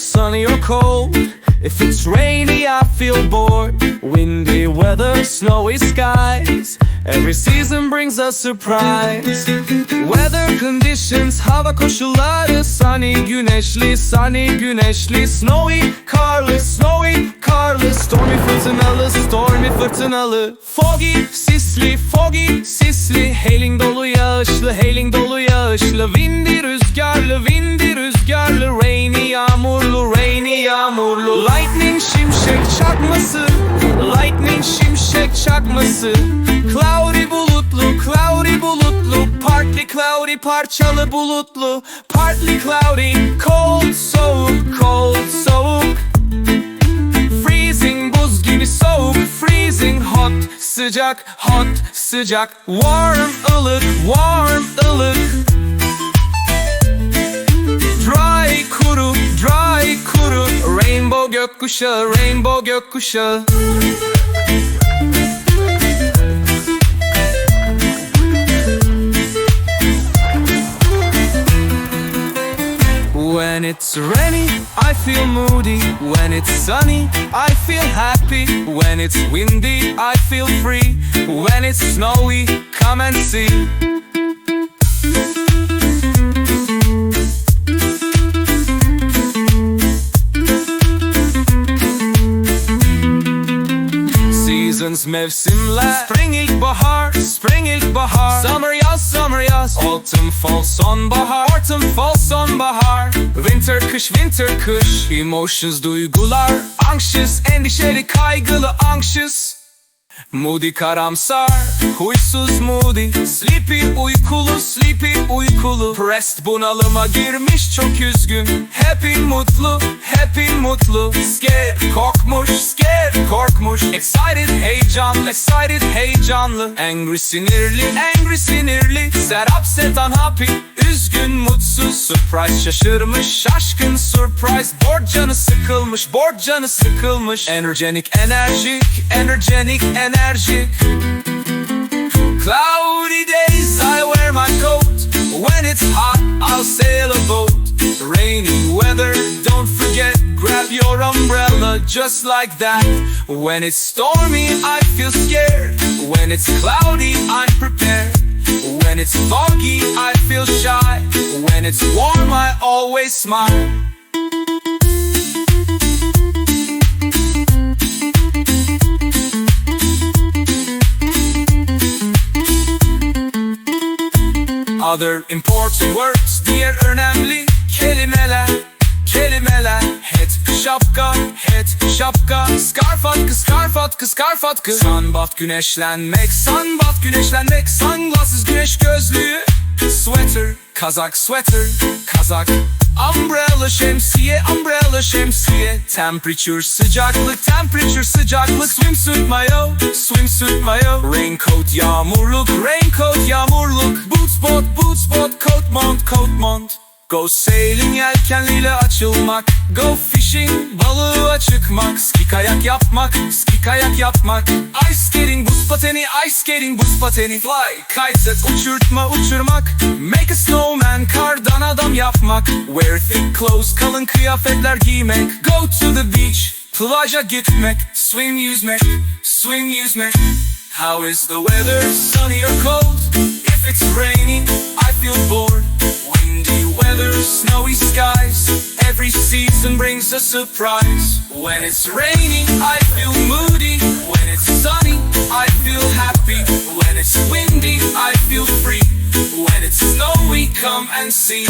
sunny or cold. If it's rainy, I feel bored. Windy weather, snowy skies. Every season brings a surprise. Weather conditions, hava koşulları sunny, güneşli, sunny, güneşli, snowy, karlı, snowy, karlı, stormy, fırtınalı, stormy, fırtınalı, foggy, sisli, foggy, sisli, hailing dolu yağışlı, hailing dolu yağışlı, windy, rüzgarlı, windy, yağmurlu, lightning, şimşek çakması, lightning, şimşek çakması, cloudy, bulutlu, cloudy, bulutlu, partly cloudy, parçalı, bulutlu, partly cloudy, cold, soğuk, cold, soğuk, Freezing buz gibi soğuk Freezing hot sıcak hot sıcak. Warm ılık warm Rainbow When it's rainy, I feel moody. When it's sunny, I feel happy. When it's windy, I feel free. When it's snowy, come and see. Seasons mevsimler Spring ilkbahar Spring ilkbahar Summer yaz summer yaz. Autumn fall sonbahar. Autumn fall sonbahar. Winter kış winter kış. Emotions duygular. Anxious endişeli kaygılı anxious Moody karamsar, huysuz moody. Sleepy uykulu, sleepy uykulu. Pressed bunalıma girmiş çok üzgün. Happy mutlu, happy mutlu. Scared korkmuş, scared korkmuş. Excited heyecanlı, excited heyecanlı. Angry sinirli, angry sinirli. Sad upset unhappy, üzgün mutsuz Surprise. Şaşırmış, şaşkın surprise. Bored canı sıkılmış, bored canı sıkılmış. Energetic, enerjik, energetic, enerjik. Cloudy days I wear my coat. When it's hot I'll sail a boat. Rainy weather don't forget. Grab your umbrella just like that. When it's stormy I feel scared. When it's cloudy I'm prepared When it's foggy I feel shy. When it's warm I always smile. Other important words diğer önemli kelimeler Kelimeler Head şapka Head şapka. Scarf atkı Scarf atkı Scarf atkı. Sunbath güneşlenmek Sunbath güneşlenmek Sunglasses güneş gözlüğü. Sweater Kazak sweater Kazak. Umbrella şemsiye Umbrella şemsiye. Temperature sıcaklık Temperature sıcaklık. Swimsuit mayo Swimsuit mayo. Raincoat yağmurluk Raincoat yağmurluk. Boots bot Boots bot Coat mont Coat mont Go sailing yelkenliyle açılmak. Go fishing balığa çıkmak Ski kayak yapmak Ski kayak yapmak. Ice skating buz pateni Ice skating buz pateni. Fly kite uçurtma uçurmak. Make a snowman kardan adam yapmak. Wear thick clothes kalın kıyafetler giymek. Go to the beach plaja gitmek. Swim yüzmek Swim yüzmek How is the weather? Sunny or cold? If it's raining I feel bored season brings a surprise. When it's raining, I feel moody. When it's sunny, I feel happy. When it's windy, I feel free. When it's snowy, come and see